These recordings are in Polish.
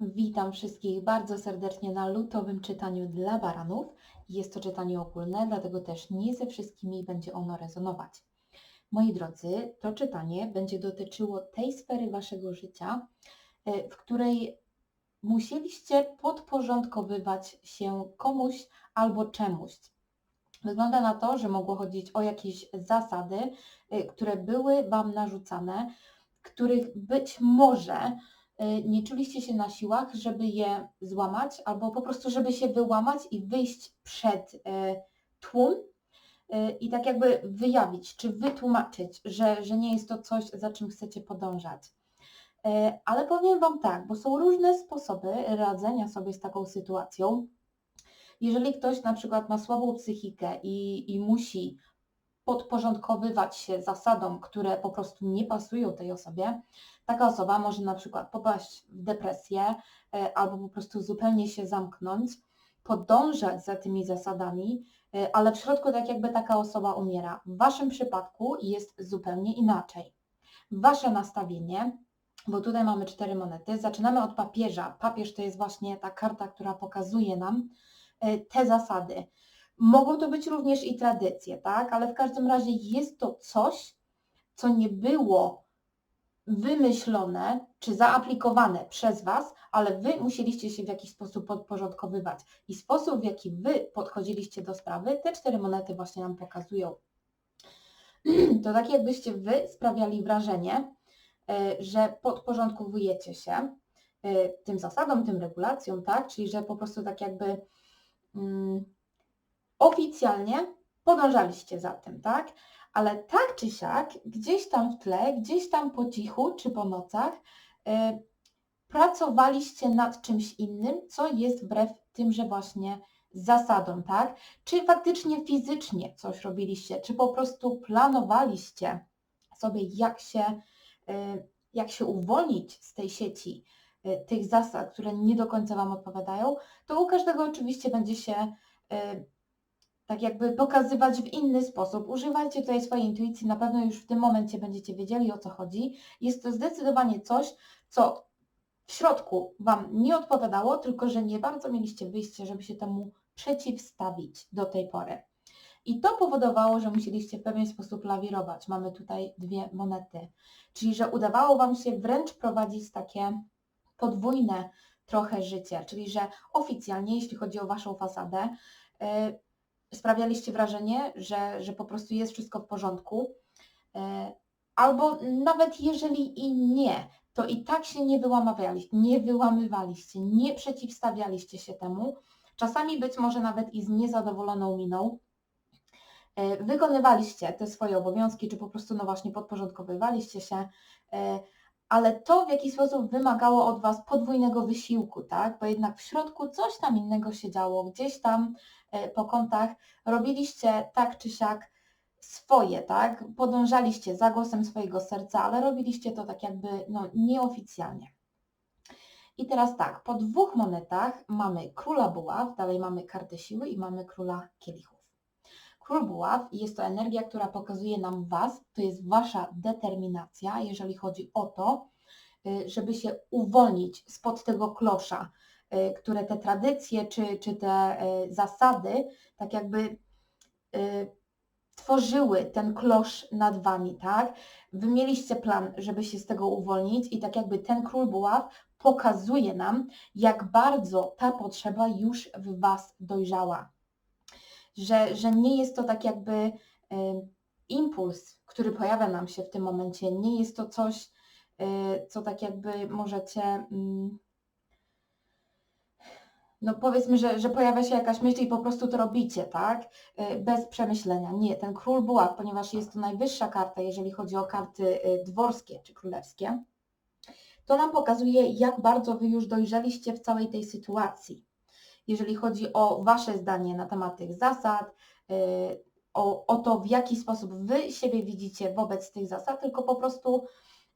Witam wszystkich bardzo serdecznie na lutowym czytaniu dla baranów. Jest to czytanie ogólne, dlatego też nie ze wszystkimi będzie ono rezonować. Moi drodzy, to czytanie będzie dotyczyło tej sfery waszego życia, e, w której musieliście podporządkowywać się komuś albo czemuś. Wygląda na to, że mogło chodzić o jakieś zasady, y, które były Wam narzucane, których być może nie czuliście się na siłach, żeby je złamać, albo po prostu, żeby się wyłamać i wyjść przed y, tłum i tak jakby wyjawić, czy wytłumaczyć, że, że nie jest to coś, za czym chcecie podążać. Ale powiem Wam tak, bo są różne sposoby radzenia sobie z taką sytuacją. Jeżeli ktoś na przykład ma słabą psychikę i, i musi podporządkowywać się zasadom, które po prostu nie pasują tej osobie, taka osoba może na przykład popaść w depresję e, albo po prostu zupełnie się zamknąć, podążać za tymi zasadami, e, ale w środku tak jakby taka osoba umiera. W Waszym przypadku jest zupełnie inaczej. Wasze nastawienie, bo tutaj mamy cztery monety, zaczynamy od papieża. Papież to jest właśnie ta karta, która pokazuje nam, E, te zasady. Mogą to być również i tradycje, tak? Ale w każdym razie jest to coś, co nie było wymyślone czy zaaplikowane przez Was, ale Wy musieliście się w jakiś sposób podporządkowywać. I sposób, w jaki Wy podchodziliście do sprawy, te cztery monety właśnie nam pokazują. To tak jakbyście Wy sprawiali wrażenie, e, że podporządkowujecie się e, tym zasadom, tym regulacjom, tak? Czyli że po prostu tak jakby Mm, oficjalnie podążaliście za tym, tak? Ale tak czy siak, gdzieś tam w tle, gdzieś tam po cichu czy po nocach y, pracowaliście nad czymś innym, co jest wbrew tymże właśnie zasadom, tak? Czy faktycznie fizycznie coś robiliście, czy po prostu planowaliście sobie, jak się, y, jak się uwolnić z tej sieci, Y, tych zasad, które nie do końca Wam odpowiadają, to u każdego oczywiście będzie się tak jakby pokazywać w inny sposób. Używajcie tutaj swojej intuicji, na pewno już w tym momencie będziecie wiedzieli o co chodzi. Jest to zdecydowanie coś, co w środku Wam nie odpowiadało, tylko że nie bardzo mieliście wyjście, żeby się temu przeciwstawić do tej pory. I to powodowało, że musieliście w pewien sposób lawirować. Mamy tutaj dwie monety. Czyli, że udawało Wam się wręcz prowadzić takie podwójne trochę życie, czyli że oficjalnie, jeśli chodzi o Waszą fasadę, y, sprawialiście wrażenie, że, że po prostu jest wszystko w porządku, y, albo nawet jeżeli i nie, to i tak się nie wyłamywaliście, nie wyłamywaliście, nie przeciwstawialiście się temu, czasami być może nawet i z niezadowoloną miną, y, wykonywaliście te swoje obowiązki, czy po prostu no właśnie podporządkowywaliście się, ale to w jakiś sposób wymagało od Was podwójnego wysiłku, tak? Bo jednak w środku coś tam innego się działo, gdzieś tam e, po kątach robiliście tak czy siak swoje, tak? Podążaliście za głosem swojego serca, ale robiliście to tak jakby no, nieoficjalnie. I teraz tak, po dwóch monetach mamy króla buław, dalej mamy kartę siły i mamy króla kielichów. Król Buław jest to energia, która pokazuje nam Was, to jest Wasza determinacja, jeżeli chodzi o to, y, żeby się uwolnić spod tego klosza, y, które te tradycje czy, czy te y, zasady tak jakby tworzyły ten klosz nad Wami, tak? Wy mieliście plan, żeby się z tego uwolnić i tak jakby ten Król Buław pokazuje nam, jak bardzo ta potrzeba już w Was dojrzała że, że nie jest to tak jakby impuls, który pojawia nam się w tym momencie, nie jest to coś, e, co tak jakby możecie, mm, no powiedzmy, że, że pojawia się jakaś myśl i po prostu to robicie, tak? E, bez przemyślenia. Nie, ten król buław, ponieważ jest to najwyższa karta, jeżeli chodzi o karty e, dworskie czy królewskie, to nam pokazuje, jak bardzo Wy już dojrzeliście w całej tej sytuacji jeżeli chodzi o Wasze zdanie na temat tych zasad, y, o, o to, w jaki sposób Wy siebie widzicie wobec tych zasad, tylko po prostu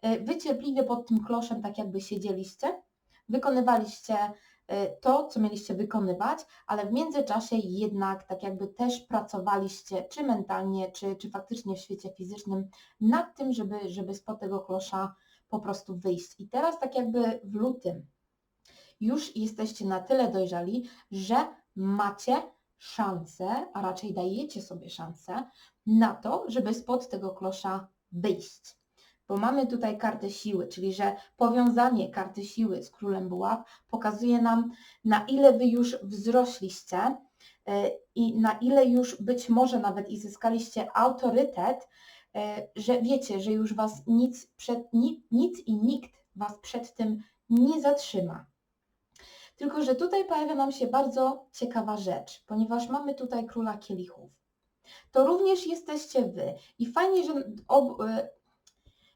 y, Wy cierpliwie pod tym kloszem tak jakby siedzieliście, wykonywaliście y, to, co mieliście wykonywać, ale w międzyczasie jednak tak jakby też pracowaliście, czy mentalnie, czy, czy faktycznie w świecie fizycznym, nad tym, żeby, żeby spod tego klosza po prostu wyjść. I teraz tak jakby w lutym już jesteście na tyle dojrzali, że macie szansę, a raczej dajecie sobie szansę na to, żeby spod tego klosza wyjść. Bo mamy tutaj kartę siły, czyli że powiązanie karty siły z królem buław pokazuje nam, na ile wy już wzrośliście e, i na ile już być może nawet i zyskaliście autorytet, e, że wiecie, że już was nic, przed, nic, nic i nikt was przed tym nie zatrzyma. Tylko, że tutaj pojawia nam się bardzo ciekawa rzecz, ponieważ mamy tutaj króla kielichów. To również jesteście wy. I fajnie, że, ob, e,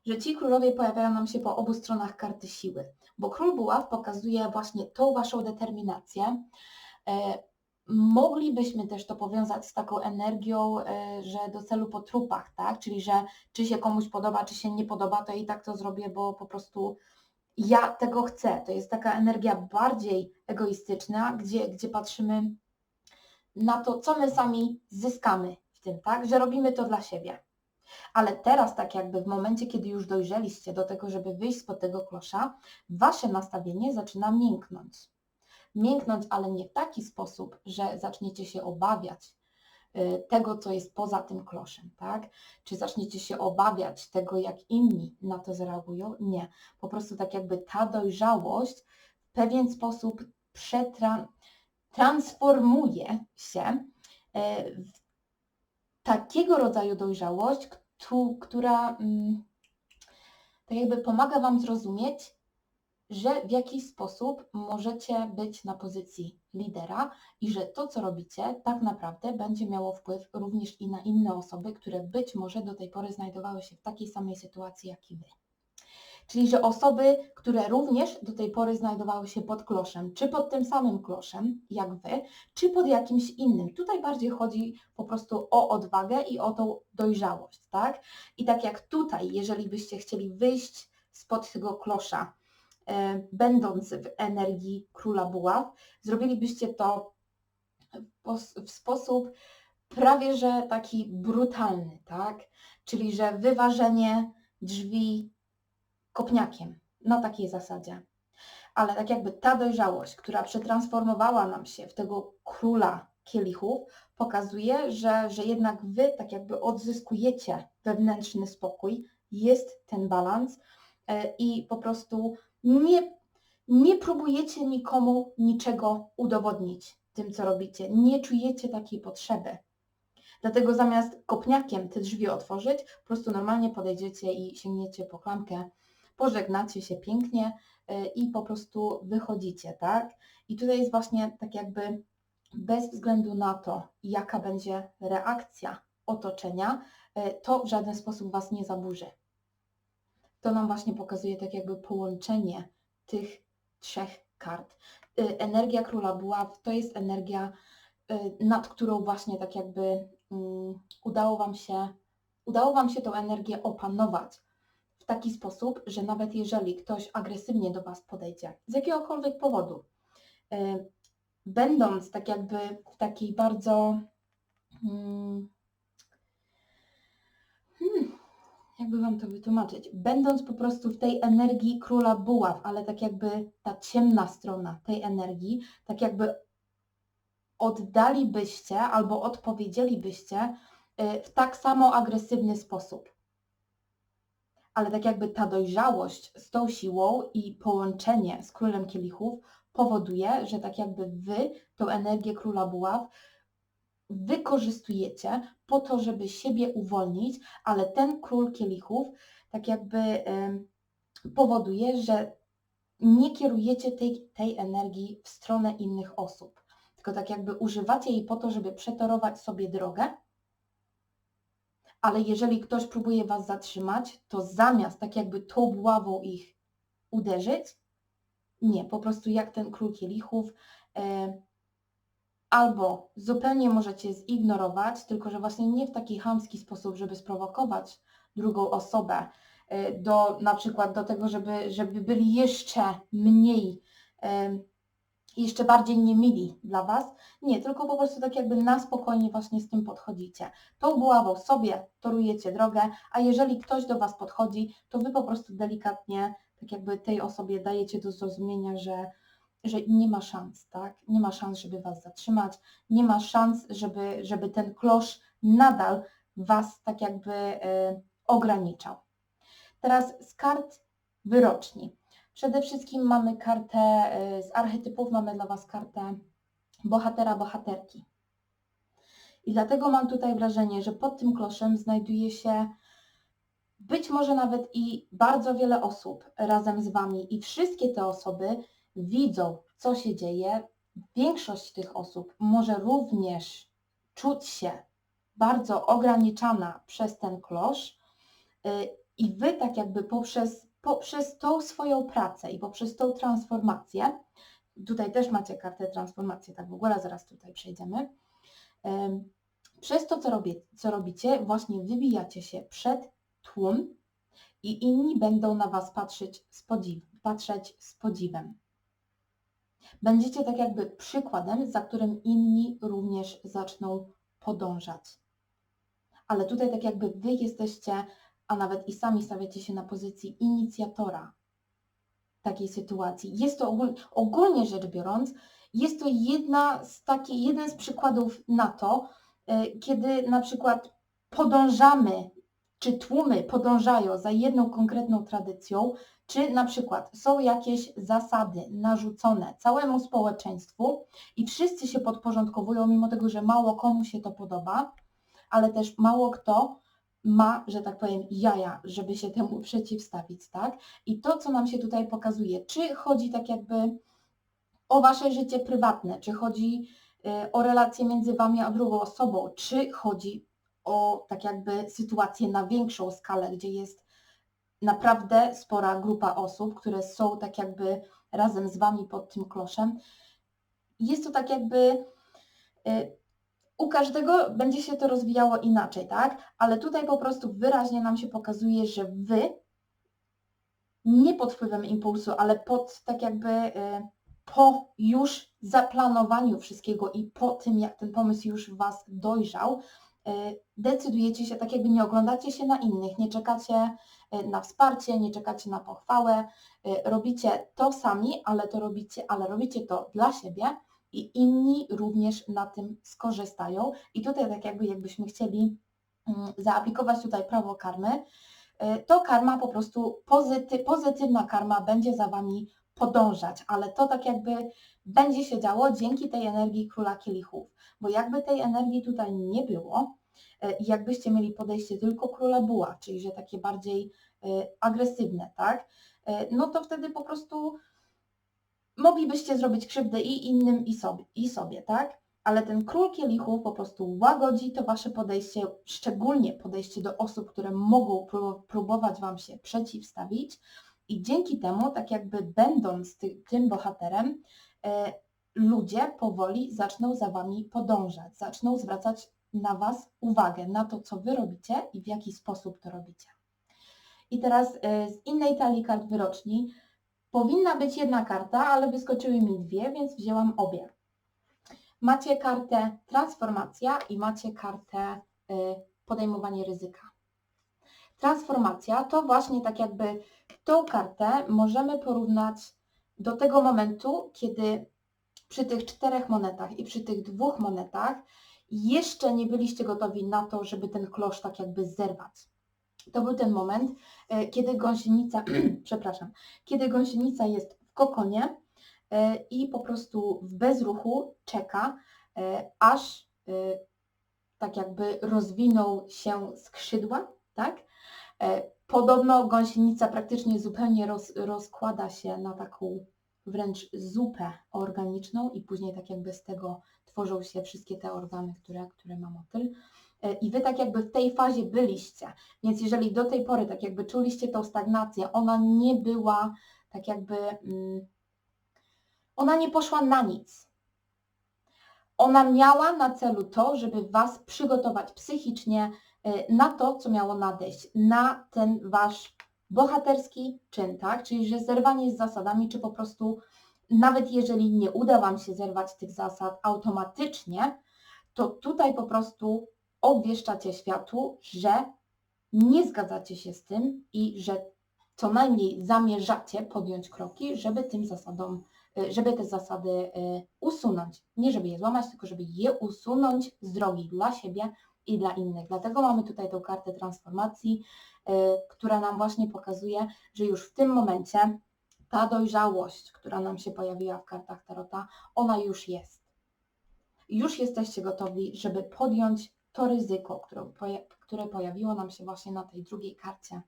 że ci królowie pojawiają nam się po obu stronach karty siły, bo król buław pokazuje właśnie tą waszą determinację. E, moglibyśmy też to powiązać z taką energią, e, że do celu po trupach, tak? Czyli, że czy się komuś podoba, czy się nie podoba, to i tak to zrobię, bo po prostu ja tego chcę. To jest taka energia bardziej egoistyczna, gdzie, gdzie patrzymy na to, co my sami zyskamy w tym, tak? Że robimy to dla siebie. Ale teraz, tak jakby w momencie, kiedy już dojrzeliście do tego, żeby wyjść spod tego klosza, wasze nastawienie zaczyna mięknąć. Mięknąć, ale nie w taki sposób, że zaczniecie się obawiać tego, co jest poza tym kloszem, tak? Czy zaczniecie się obawiać tego, jak inni na to zareagują? Nie. Po prostu tak jakby ta dojrzałość w pewien sposób przetransformuje się y, w takiego rodzaju dojrzałość, która mm, tak jakby pomaga Wam zrozumieć, że w jakiś sposób możecie być na pozycji lidera i że to, co robicie, tak naprawdę będzie miało wpływ również i na inne osoby, które być może do tej pory znajdowały się w takiej samej sytuacji jak i Wy. Czyli, że osoby, które również do tej pory znajdowały się pod kloszem, czy pod tym samym kloszem jak Wy, czy pod jakimś innym. Tutaj bardziej chodzi po prostu o odwagę i o tą dojrzałość, tak? I tak jak tutaj, jeżeli byście chcieli wyjść spod tego klosza, będąc w energii króla buław, zrobilibyście to w, w sposób prawie że taki brutalny, tak? Czyli, że wyważenie drzwi kopniakiem, na takiej zasadzie. Ale tak jakby ta dojrzałość, która przetransformowała nam się w tego króla kielichów, pokazuje, że, że jednak wy tak jakby odzyskujecie wewnętrzny spokój, jest ten balans e, i po prostu nie, nie próbujecie nikomu niczego udowodnić tym, co robicie. Nie czujecie takiej potrzeby. Dlatego zamiast kopniakiem te drzwi otworzyć, po prostu normalnie podejdziecie i sięgniecie po klamkę pożegnacie się pięknie e, i po prostu wychodzicie, tak? I tutaj jest właśnie tak jakby bez względu na to, jaka będzie reakcja otoczenia, e, to w żaden sposób Was nie zaburzy. To nam właśnie pokazuje tak jakby połączenie tych trzech kart. E, energia Króla Buław to jest energia, nad którą właśnie tak jakby um, udało Wam się, udało Wam się tą energię opanować w taki sposób, że nawet jeżeli ktoś agresywnie do Was podejdzie z jakiegokolwiek powodu, e, będąc tak jakby w takiej bardzo hmm, jakby Wam to wytłumaczyć, będąc po prostu w tej energii króla buław, ale tak jakby ta ciemna strona tej energii, tak jakby oddalibyście albo odpowiedzielibyście e, w tak samo agresywny sposób. Ale tak jakby ta dojrzałość z tą siłą i połączenie z królem kielichów powoduje, że tak jakby wy tą energię króla buław wykorzystujecie po to, żeby siebie uwolnić, ale ten król kielichów tak jakby powoduje, że nie kierujecie tej, tej energii w stronę innych osób, tylko tak jakby używacie jej po to, żeby przetorować sobie drogę, ale jeżeli ktoś próbuje Was zatrzymać, to zamiast tak jakby tą buławą ich uderzyć, nie, po prostu jak ten król kielichów, e, albo zupełnie możecie zignorować, tylko że właśnie nie w taki chamski sposób, żeby sprowokować drugą osobę e, do na przykład do tego, żeby, żeby byli jeszcze mniej jeszcze bardziej niemili dla Was. Nie, tylko po prostu tak jakby na spokojnie właśnie z tym podchodzicie. Tą buławą sobie torujecie drogę, a jeżeli ktoś do Was podchodzi, to Wy po prostu delikatnie tak jakby tej osobie dajecie do zrozumienia, że że nie ma szans, tak? Nie ma szans, żeby Was zatrzymać, nie ma szans, żeby, żeby ten klosz nadal Was tak jakby e, ograniczał. Teraz z kart wyroczni. Przede wszystkim mamy kartę e, z archetypów, mamy dla Was kartę bohatera, bohaterki. I dlatego mam tutaj wrażenie, że pod tym kloszem znajduje się być może nawet i bardzo wiele osób razem z Wami i wszystkie te osoby widzą, co się dzieje. Większość tych osób może również czuć się bardzo ograniczana przez ten klosz y, i Wy tak jakby poprzez, poprzez tą swoją pracę i poprzez tą transformację, tutaj też macie kartę transformacji, tak w ogóle zaraz tutaj przejdziemy, przez to, co, robię, co robicie, właśnie wybijacie się przed tłum i inni będą na Was patrzeć z, patrzeć z podziwem. Będziecie tak jakby przykładem, za którym inni również zaczną podążać. Ale tutaj tak jakby Wy jesteście, a nawet i sami stawiacie się na pozycji inicjatora takiej sytuacji. Jest to ogólnie, ogólnie rzecz biorąc, jest to jedna z taki, jeden z przykładów na to, e, kiedy na przykład podążamy, czy tłumy podążają za jedną konkretną tradycją, czy na przykład są jakieś zasady narzucone całemu społeczeństwu i wszyscy się podporządkowują, mimo tego, że mało komu się to podoba, ale też mało kto ma, że tak powiem, jaja, żeby się temu przeciwstawić, tak? I to, co nam się tutaj pokazuje, czy chodzi tak jakby o wasze życie prywatne, czy chodzi y, o relacje między wami a drugą osobą, czy chodzi o tak jakby sytuację na większą skalę, gdzie jest naprawdę spora grupa osób, które są tak jakby razem z wami pod tym kloszem. Jest to tak jakby y, u każdego będzie się to rozwijało inaczej, tak? Ale tutaj po prostu wyraźnie nam się pokazuje, że wy nie pod wpływem impulsu, ale pod tak jakby y, po już zaplanowaniu wszystkiego i po tym, jak ten pomysł już Was dojrzał, decydujecie się, tak jakby nie oglądacie się na innych, nie czekacie y, na wsparcie, nie czekacie na pochwałę, robicie to sami, ale to robicie, ale robicie to dla siebie, i inni również na tym skorzystają. I tutaj tak jakby jakbyśmy chcieli mm, zaaplikować tutaj prawo karmy, to karma po prostu, pozyty, pozytywna karma będzie za Wami podążać, ale to tak jakby będzie się działo dzięki tej energii króla kielichów, bo jakby tej energii tutaj nie było, y, i jakbyście mieli podejście tylko króla buła, czyli że takie bardziej y, agresywne, tak, no to wtedy po prostu moglibyście zrobić krzywdę i innym, i sobie, i sobie, tak? Ale ten król kielichów po prostu łagodzi to wasze podejście, szczególnie podejście do osób, które mogą próbować wam się przeciwstawić i dzięki temu, tak jakby będąc ty, tym bohaterem, e, ludzie powoli zaczną za wami podążać, zaczną zwracać na was uwagę, na to, co wy robicie i w jaki sposób to robicie. I teraz e, z innej talii kart wyroczni Powinna być jedna karta, ale wyskoczyły mi dwie, więc wzięłam obie. Macie kartę transformacja i macie kartę y, podejmowanie ryzyka. Transformacja to właśnie tak jakby tą kartę możemy porównać do tego momentu, kiedy przy tych czterech monetach i przy tych dwóch monetach jeszcze nie byliście gotowi na to, żeby ten klosz tak jakby zerwać. To był ten moment, e, kiedy gąsienica, przepraszam, kiedy gąsienica jest w kokonie e, i po prostu w bezruchu czeka, e, aż tak jakby rozwinął się skrzydła, tak? Podobno gąsienica praktycznie zupełnie roz, rozkłada się na taką wręcz zupę organiczną i później tak jakby z tego tworzą się wszystkie te organy, które, które ma motyl. E, i wy tak jakby w tej fazie byliście. Więc jeżeli do tej pory tak jakby czuliście tą stagnację, ona nie była tak jakby, mm, ona nie poszła na nic. Ona miała na celu to, żeby was przygotować psychicznie e, na to, co miało nadejść, na ten wasz bohaterski czyn, tak? Czyli że zerwanie z zasadami, czy po prostu nawet jeżeli nie uda wam się zerwać tych zasad automatycznie, to tutaj po prostu obwieszczacie światu, że nie zgadzacie się z tym i że co najmniej zamierzacie podjąć kroki, żeby tym zasadom y, żeby te zasady y, usunąć. Nie żeby je złamać, tylko żeby je usunąć z drogi dla siebie i dla innych. Dlatego mamy tutaj tą kartę transformacji, y, która nam właśnie pokazuje, że już w tym momencie ta dojrzałość, która nam się pojawiła w kartach Tarota, ona już jest. Już jesteście gotowi, żeby podjąć to ryzyko, które, poja- które pojawiło nam się właśnie na tej drugiej karcie.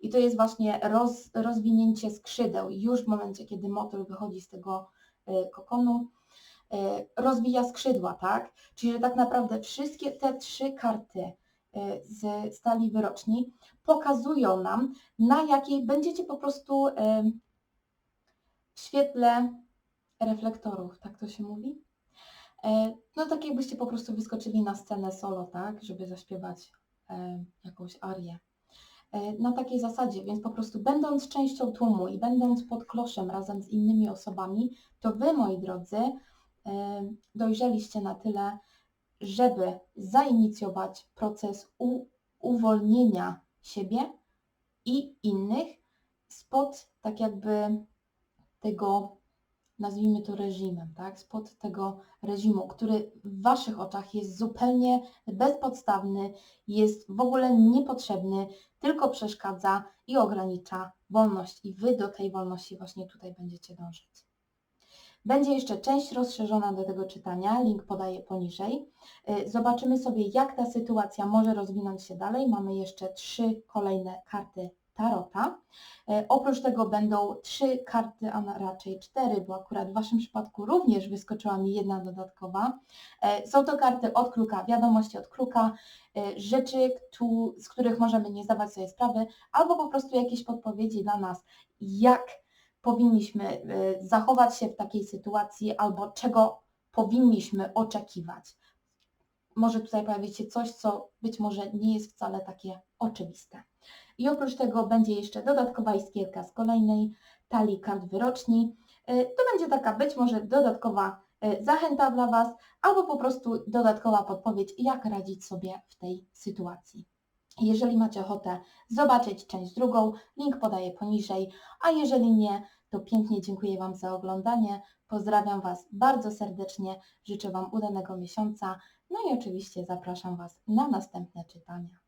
I to jest właśnie roz, rozwinięcie skrzydeł. Już w momencie, kiedy motyl wychodzi z tego y, kokonu, rozwija skrzydła, tak? Czyli, że tak naprawdę wszystkie te trzy karty y, z stali wyroczni pokazują nam, na jakiej będziecie po prostu y, w świetle reflektorów, tak to się mówi? E, No tak jakbyście po prostu wyskoczyli na scenę solo, tak, żeby zaśpiewać e, jakąś arię. E, Na takiej zasadzie, więc po prostu będąc częścią tłumu i będąc pod kloszem razem z innymi osobami, to Wy, moi drodzy, e, dojrzeliście na tyle, żeby zainicjować proces uwolnienia siebie i innych spod tak jakby tego, nazwijmy to reżimem, tak? Spod tego reżimu, który w Waszych oczach jest zupełnie bezpodstawny, jest w ogóle niepotrzebny, tylko przeszkadza i ogranicza wolność. I Wy do tej wolności właśnie tutaj będziecie dążyć. Będzie jeszcze część rozszerzona do tego czytania, link podaję poniżej. Y, Zobaczymy sobie, jak ta sytuacja może rozwinąć się dalej. Mamy jeszcze trzy kolejne karty Tarota. E, Oprócz tego będą trzy karty, a raczej cztery, bo akurat w Waszym przypadku również wyskoczyła mi jedna dodatkowa. E, Są to karty od kruka, wiadomości od kruka, rzeczy, z których możemy nie zdawać sobie sprawy, albo po prostu jakieś podpowiedzi dla nas, jak powinniśmy e, zachować się w takiej sytuacji, albo czego powinniśmy oczekiwać. Może tutaj pojawić się coś, co być może nie jest wcale takie oczywiste. I oprócz tego będzie jeszcze dodatkowa iskierka z kolejnej talii kart wyroczni. E, To będzie taka być może dodatkowa e, zachęta dla Was, albo po prostu dodatkowa podpowiedź, jak radzić sobie w tej sytuacji. Jeżeli macie ochotę zobaczyć część drugą, link podaję poniżej, a jeżeli nie, to pięknie dziękuję Wam za oglądanie. Pozdrawiam Was bardzo serdecznie, życzę Wam udanego miesiąca, no i oczywiście zapraszam Was na następne czytania.